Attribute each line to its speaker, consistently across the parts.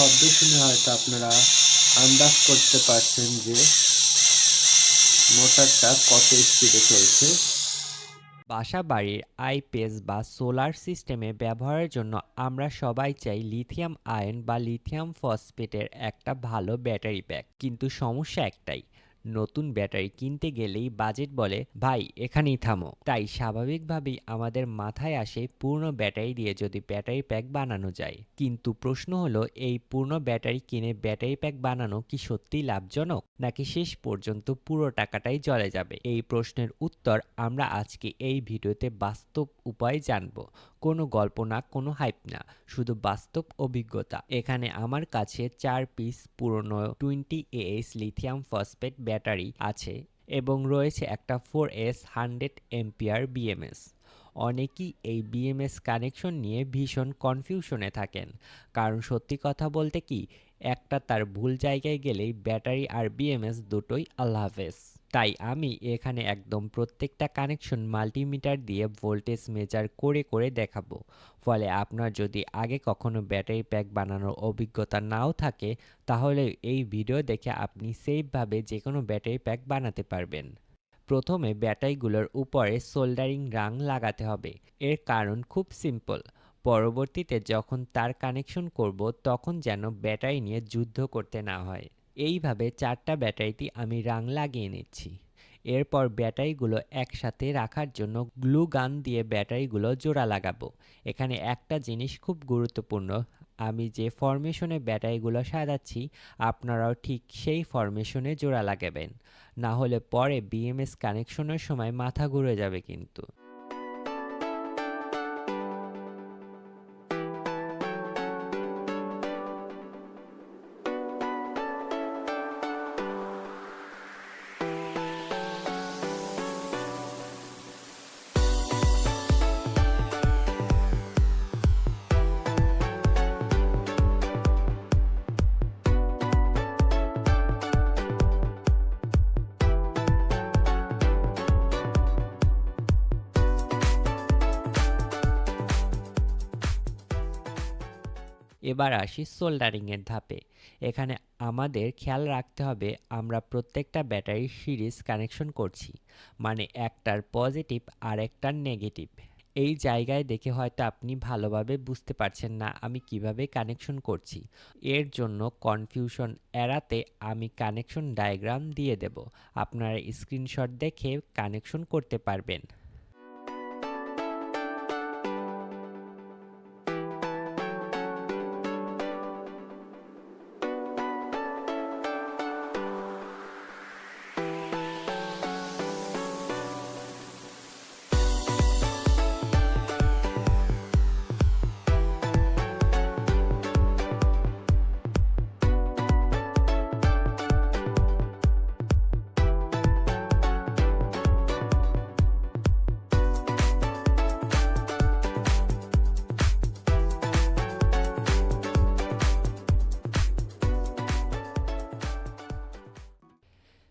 Speaker 1: শব্দ শুনে হয়তো আপনারা আন্দাজ করতে পারছেন যে মোটরটা কত স্পিডে চলছে।
Speaker 2: বাসা বাড়ির আইপিএস বা সোলার সিস্টেমে ব্যবহারের জন্য আমরা সবাই চাই লিথিয়াম আয়ন বা লিথিয়াম ফসফেটের একটা ভালো ব্যাটারি ব্যাগ কিন্তু সমস্যা একটাই নতুন ব্যাটারি কিনতে গেলেই বাজেট বলে, ভাই, এখানেই থামো। তাই স্বাভাবিকভাবেই আমাদের মাথায় আসে পূর্ণ ব্যাটারি দিয়ে যদি ব্যাটারি প্যাক বানানো যায়। কিন্তু প্রশ্ন হলো, এই পূর্ণ ব্যাটারি কিনে ব্যাটারি প্যাক বানানো কি সত্যিই লাভজনক? নাকি শেষ পর্যন্ত পুরো টাকাটাই জলে যাবে? এই প্রশ্নের উত্তর আমরা আজকে এই ভিডিওতে বাস্তব উপায় জানব। কোনো গল্প না, কোনো হাইপ না, শুধু বাস্তব অভিজ্ঞতা। এখানে আমার কাছে চার পিস পুরনো twenty A S lithium phosphate battery আছে এবং রয়েছে একটা four S hundred ampere BMS অনেকেই এই বিএমএস কানেকশন নিয়ে ভীষণ কনফিউশনে থাকেন। কারণ সত্যি কথা বলতে কি, একটা তার ভুল জায়গায় গেলেই ব্যাটারি আর বিএমএস দুটোই আল্লাহ হাফেজ। তাই আমি এখানে একদম প্রত্যেকটা কানেকশন মাল্টিমিটার দিয়ে ভোল্টেজ মেজার করে করে দেখাবো। ফলে আপনার যদি আগে কখনো ব্যাটারি প্যাক বানানোর অভিজ্ঞতা নাও থাকে, তাহলে এই ভিডিও দেখে আপনি সেফভাবে যে কোনো ব্যাটারি প্যাক বানাতে পারবেন। প্রথমে ব্যাটারিগুলোর উপরে সোল্ডারিং রাং লাগাতে হবে। এর কারণ খুব সিম্পল। পরবর্তীতে যখন তার কানেকশন করব, তখন যেন ব্যাটারি নিয়ে যুদ্ধ করতে না হয়। এইভাবে চারটা ব্যাটারিতে আমি রাং লাগিয়ে নিচ্ছি। এরপর ব্যাটারিগুলো একসাথে রাখার জন্য গ্লু গান দিয়ে ব্যাটারিগুলো জোড়া লাগাবো। এখানে একটা জিনিস খুব গুরুত্বপূর্ণ, আমি যে ফরমেশনে ব্যাটারিগুলো সাজাচ্ছি, আপনারাও ঠিক সেই ফরমেশনে জোড়া লাগাবেন। না হলে পরে বিএমএস কানেকশনের সময় মাথা ঘুরে যাবে কিন্তু। এবার আসি সোল্ডারিংয়ের ধাপে। এখানে আমাদের খেয়াল রাখতে হবে, আমরা প্রত্যেকটা ব্যাটারির সিরিজ কানেকশন করছি মানে একটার পজিটিভ আর একটার নেগেটিভ। এই জায়গায় দেখে হয়তো আপনি ভালোভাবে বুঝতে পারছেন না আমি কীভাবে কানেকশন করছি। এর জন্য কনফিউশন এড়াতে আমি কানেকশন ডায়াগ্রাম দিয়ে দেব। আপনারা স্ক্রিনশট দেখে কানেকশন করতে পারবেন।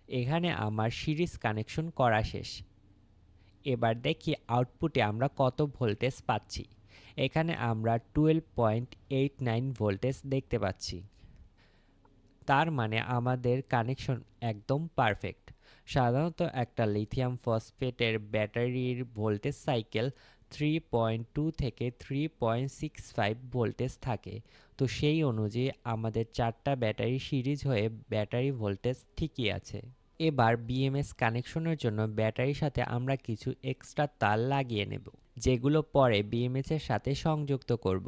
Speaker 2: এখানে আমার সিরিজ কানেকশন করা শেষ। এবার দেখি আউটপুটে আমরা কত ভোল্টেজ পাচ্ছি। এখানে আমরা twelve point eight nine voltage দেখতে পাচ্ছি। তার মানে আমাদের কানেকশন একদম পারফেক্ট। সাধারণত একটা লিথিয়াম ফসফেটের ব্যাটারির voltage cycle three point two থেকে three point six five voltage থাকে। তো সেই অনুযায়ী আমাদের চারটা ব্যাটারি সিরিজ হয়ে ব্যাটারি ভোল্টেজ ঠিকই আছে। এবার বিএমএস কানেকশনের জন্য ব্যাটারির সাথে আমরা কিছু এক্সট্রা তার লাগিয়ে নেব, যেগুলো পরে বিএমএসের সাথে সংযুক্ত করব।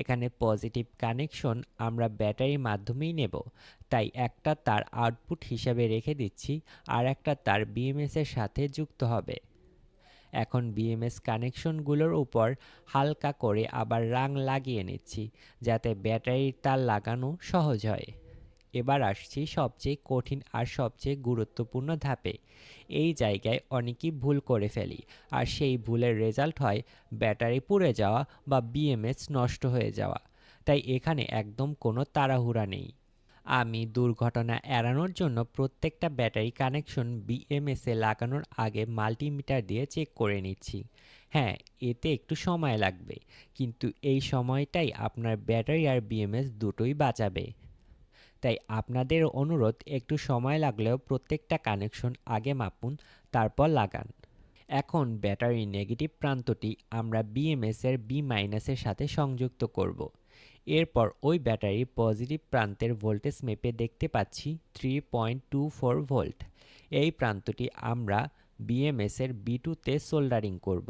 Speaker 2: এখানে পজিটিভ কানেকশন আমরা ব্যাটারির মাধ্যমেই নেব। তাই একটা তার আউটপুট হিসাবে রেখে দিচ্ছি, আর একটা তার বিএমএসের সাথে যুক্ত হবে। এখন বিএমএস কানেকশনগুলোর উপর হালকা করে আবার রাং লাগিয়ে নিচ্ছি, যাতে ব্যাটারির তার লাগানো সহজ হয়। এবার আসছি সবচেয়ে কঠিন আর সবচেয়ে গুরুত্বপূর্ণ ধাপে। এই জায়গায় অনেকেই ভুল করে ফেলি, আর সেই ভুলের রেজাল্ট হয় ব্যাটারি পুড়ে যাওয়া বা বিএমএস নষ্ট হয়ে যাওয়া। তাই এখানে একদম কোনো তাড়াহুড়া নেই। আমি দুর্ঘটনা এড়ানোর জন্য প্রত্যেকটা ব্যাটারি কানেকশন বিএমএস এ লাগানোর আগে মাল্টিমিটার দিয়ে চেক করে নিচ্ছি। হ্যাঁ এতে একটু সময় লাগবে, কিন্তু এই সময়টাই আপনার ব্যাটারি আর বিএমএস দুটোই বাঁচাবে। তাই আপনাদের অনুরোধ, একটু সময় লাগলেও প্রত্যেকটা কানেকশন আগে মাপুন, তারপর লাগান। এখন ব্যাটারির নেগেটিভ প্রান্তটি আমরা বিএমএস এর বি মাইনাসের সাথে সংযুক্ত করব। এরপর ওই ব্যাটারির পজিটিভ প্রান্তের ভোল্টেজ মেপে দেখতে পাচ্ছি three point two four volt এই প্রান্তটি আমরা বিএমএস এর বি টুতে সোল্ডারিং করব।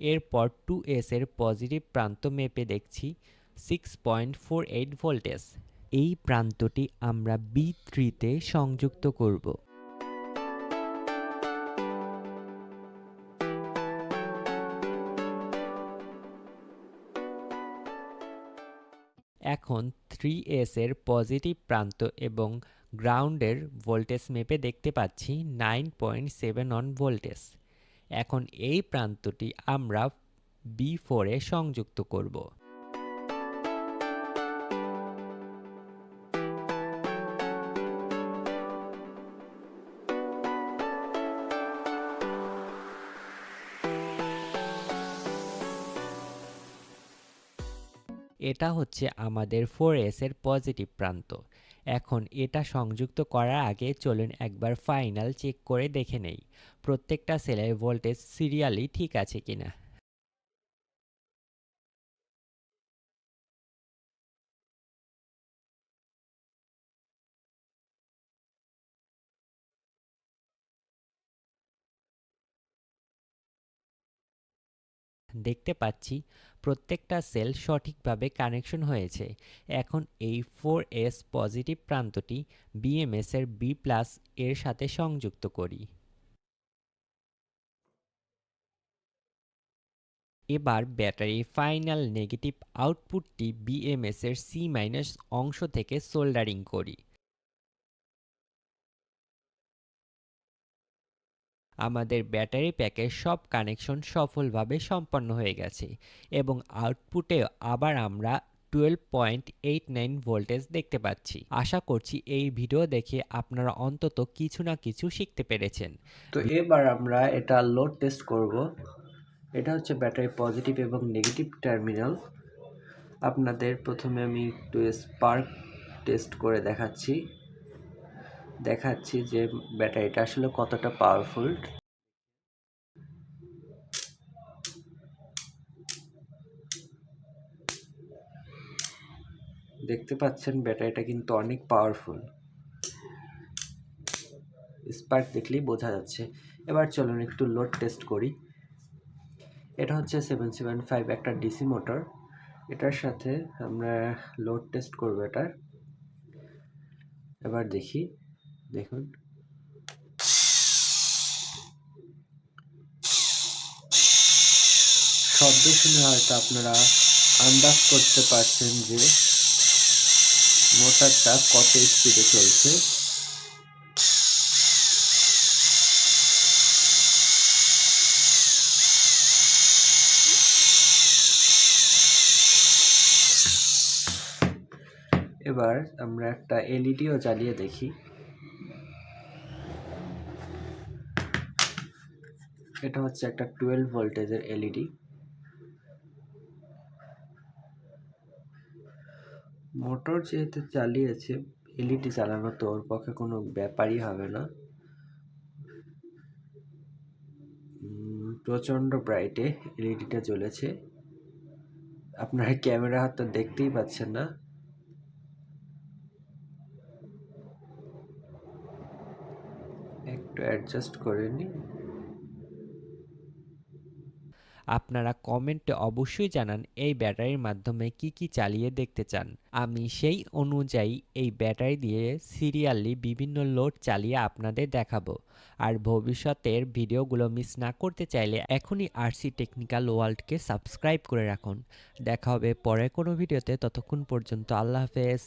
Speaker 2: এরপর টু এস এর পজিটিভ প্রান্ত মেপে দেখছি six point four eight voltage এই প্রান্তটি আমরা বি থ্রিতে সংযুক্ত করব। এখন থ্রি এস এর পজিটিভ প্রান্ত এবং গ্রাউন্ডের ভোল্টেজ মেপে দেখতে পাচ্ছি nine point seven one voltage এখন এই প্রান্তটি আমরা বি ফোরে সংযুক্ত করব। এটা হচ্ছে আমাদের ফোর এর পজিটিভ প্রান্ত। এখন এটা সংযুক্ত করার আগে চলুন একবার ফাইনাল চেক করে দেখে নেই। প্রত্যেকটা সেলের ভোল্টেজ সিরিয়ালি ঠিক আছে কিনা। দেখতে পাচ্ছি প্রত্যেকটা সেল সঠিকভাবে কানেকশন হয়েছে। এখন এই ফোর এস পজিটিভ প্রান্তটি বিএমএস এর বি প্লাস এর সাথে সংযুক্ত করি। এবার ব্যাটারির ফাইনাল নেগেটিভ আউটপুটটি বিএমএস এর সি মাইনাস অংশ থেকে সোল্ডারিং করি। আমাদের ব্যাটারি প্যাকের সব কানেকশন সফলভাবে সম্পন্ন হয়ে গেছে এবং আউটপুটে আবার আমরা twelve point eight nine voltage দেখতে পাচ্ছি। আশা করছি এই ভিডিও দেখে আপনারা অন্তত কিছু না কিছু শিখতে পেরেছেন।
Speaker 1: তো এবার আমরা এটা লোড টেস্ট করব। এটা হচ্ছে ব্যাটারি পজিটিভ এবং নেগেটিভ টার্মিনাল। আপনাদের প্রথমে আমি একটু স্পার্ক টেস্ট করে দেখাচ্ছি। দেখাচ্ছি যে ব্যাটারিটা আসলে কতটা পাওয়ারফুল দেখতে পাচ্ছেন ব্যাটারিটা কিন্তু অনেক পাওয়ারফুল স্পার্ক দেখলেই বোঝা যাচ্ছে। এবার চলুন একটু লোড টেস্ট করি। এটা হচ্ছে সেভেন সেভেন ফাইভ একটা ডিসি মোটর এটার সাথে আমরা লোড টেস্ট করব এটার। এবার দেখি। দেখুন। শব্দ শুনে হয়তো আপনারা আন্দাজ করতে পারছেন যে মোটরটা কত স্পিডে চলছে। এবার আমরা একটা এলইডিও জ্বালিয়ে দেখি। এটা হচ্ছে একটা টুয়েলভ ভোল্টেজের এলইডি মোটর যেহেতু চালিয়েছে এলইডি চালানো তো ওর পক্ষে কোনো ব্যাপারই হবে না। প্রচণ্ড ব্রাইটে এলইডিটা জ্বলেছে। আপনারা ক্যামেরা হয়তো দেখতেই পাচ্ছেন না। একটু অ্যাডজাস্ট করে নিই।
Speaker 2: আপনারা কমেন্টে অবশ্যই জানান এই ব্যাটারির মাধ্যমে কি কি চালিয়ে দেখতে চান। আমি সেই অনুযায়ী এই ব্যাটারি দিয়ে সিরিয়ালি বিভিন্ন লোড চালিয়ে আপনাদের দেখাবো। আর ভবিষ্যতের ভিডিওগুলো মিস না করতে চাইলে এখনই আরসি টেকনিক্যাল ওয়ার্ল্ডকে সাবস্ক্রাইব করে রাখুন। দেখা হবে পরের কোনো ভিডিওতে, ততক্ষণ পর্যন্ত আল্লাহ হাফেজ।